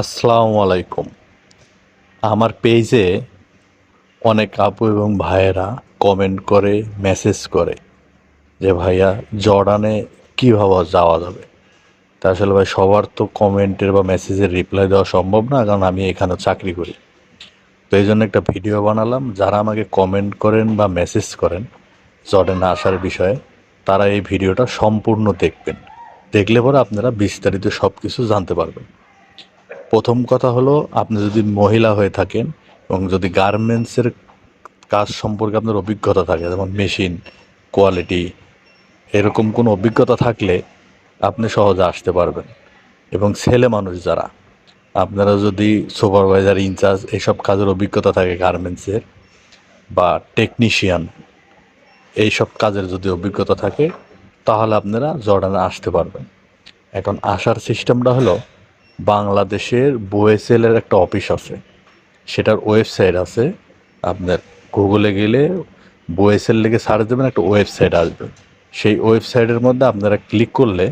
আসসালামু আলাইকুম। আমার পেজে অনেক আপু এবং ভাইয়েরা কমেন্ট করে মেসেজ করে যে, ভাইয়া, জর্ডানে কীভাবে যাওয়া যাবে? তা আসলে ভাই, সবার তো কমেন্টের বা মেসেজের রিপ্লাই দেওয়া সম্ভব না, কারণ আমি এখানে চাকরি করি। তো এই জন্য একটা ভিডিও বানালাম। যারা আমাকে কমেন্ট করেন বা মেসেজ করেন জর্ডানে আসার বিষয়ে, তারা এই ভিডিওটা সম্পূর্ণ দেখবেন। দেখলে পরে আপনারা বিস্তারিত সব কিছু জানতে পারবেন। প্রথম কথা হলো, আপনি যদি মহিলা হয়ে থাকেন এবং যদি গার্মেন্টসের কাজ সম্পর্কে আপনার অভিজ্ঞতা থাকে, যেমন মেশিন, কোয়ালিটি, এরকম কোনো অভিজ্ঞতা থাকলে আপনি সহজে আসতে পারবেন। এবং ছেলে মানুষ যারা, আপনারা যদি সুপারভাইজার ইনচার্জ এসব কাজের অভিজ্ঞতা থাকে গার্মেন্টসের বা টেকনিশিয়ান এইসব কাজের যদি অভিজ্ঞতা থাকে, তাহলে আপনারা জর্ডানে আসতে পারবেন। এখন আসার সিস্টেমটা হলো বাংলাদেশের বোয়েসেলের একটা অফিস আছে। সেটার ওয়েবসাইট আছে। আপনার গুগলে গেলে বোয়েসেল লিখে সার্চ দেবেন, একটা ওয়েবসাইট আসবে। সেই ওয়েবসাইটের মধ্যে আপনারা ক্লিক করলে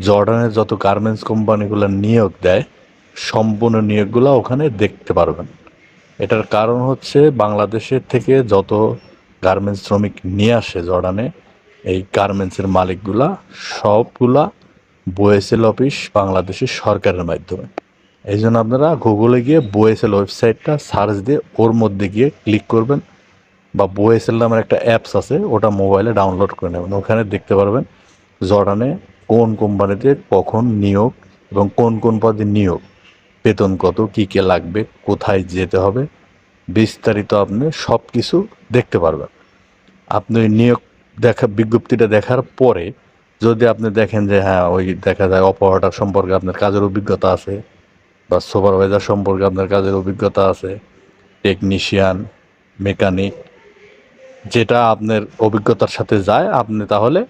জর্ডানের যত গার্মেন্টস কোম্পানিগুলো নিয়োগ দেয়, সম্পূর্ণ নিয়োগগুলো ওখানে দেখতে পারবেন। এটার কারণ হচ্ছে বাংলাদেশের থেকে যত গার্মেন্টস শ্রমিক নিয়ে আসে জর্ডানে, এই গার্মেন্টসের মালিকগুলা সবগুলা বোয়েসেল অফিস বাংলাদেশের সরকারের মাধ্যমে। এই জন্য আপনারা গুগলে গিয়ে বোয়েসেল ওয়েবসাইটটা সার্চ দিয়ে ওর মধ্যে গিয়ে ক্লিক করবেন বা বোয়েসেল নামের একটা অ্যাপস আছে, ওটা মোবাইলে ডাউনলোড করে নেবেন। ওখানে দেখতে পারবেন জর্ডানে কোন কোম্পানিতে কখন নিয়োগ এবং কোন কোন পদে নিয়োগ, বেতন কত, কী কী লাগবে, কোথায় যেতে হবে, বিস্তারিত আপনি সব কিছু দেখতে পারবেন। আপনি নিয়োগ দেখা, বিজ্ঞপ্তিটা দেখার পরে যদি আপনি দেখেন যে হ্যাঁ ওই দেখা যায় অপারেটর সম্পর্কে আপনার কাজের অভিজ্ঞতা আছে বা সুপারভাইজার সম্পর্কে আপনার কাজের অভিজ্ঞতা আছে টেকনিশিয়ান মেকানিক যেটা আপনার অভিজ্ঞতার সাথে যায়, আপনি তাহলে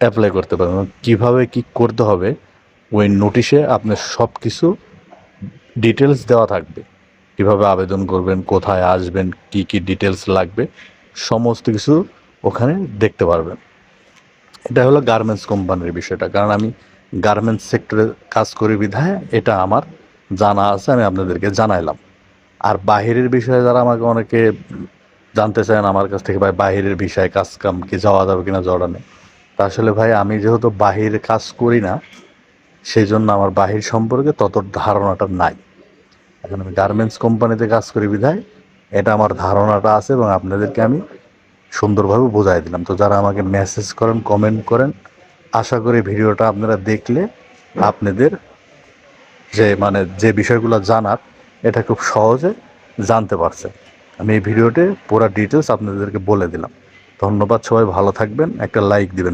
অ্যাপ্লাই করতে পারবেন কীভাবে কি করতে হবে, ওই নোটিশে আপনার সব কিছু ডিটেলস দেওয়া থাকবে। কীভাবে আবেদন করবেন, কোথায় আসবেন, কি কি ডিটেলস লাগবে, সমস্ত কিছু ওখানে দেখতে পারবেন। এটা হলো গার্মেন্টস কোম্পানির বিষয়টা। কারণ আমি গার্মেন্টস সেক্টরে কাজ করি বিধায় এটা আমার জানা আছে, আমি আপনাদেরকে জানাইলাম। আর বাহিরের বিষয়ে যারা আমাকে অনেকে জানতে চান আমার কাছ থেকে, ভাই বাহিরের বিষয়ে কাজ কাম কি, যাওয়া যাবে কিনা জড়ানে তা আসলে ভাই আমি যেহেতু বাহিরে কাজ করি না সেই জন্য আমার বাহির সম্পর্কে তত ধারণাটা নাই। এখন আমি গার্মেন্টস কোম্পানিতে কাজ করি বিধায়, এটা আমার ধারণাটা আছে এবং আপনাদেরকে আমি সুন্দরভাবে বোঝাই দিলাম। তো যারা আমাকে মেসেজ করেন কমেন্ট করেন, আশা করি ভিডিওটা আপনারা দেখলে আপনাদের যে মানে যে বিষয়গুলো জানার, এটা খুব সহজে জানতে পারছে। আমি এই ভিডিওটি পুরো ডিটেলস আপনাদেরকে বলে দিলাম। ধন্যবাদ সবাই, ভালো থাকবেন। একটা লাইক দিবেন।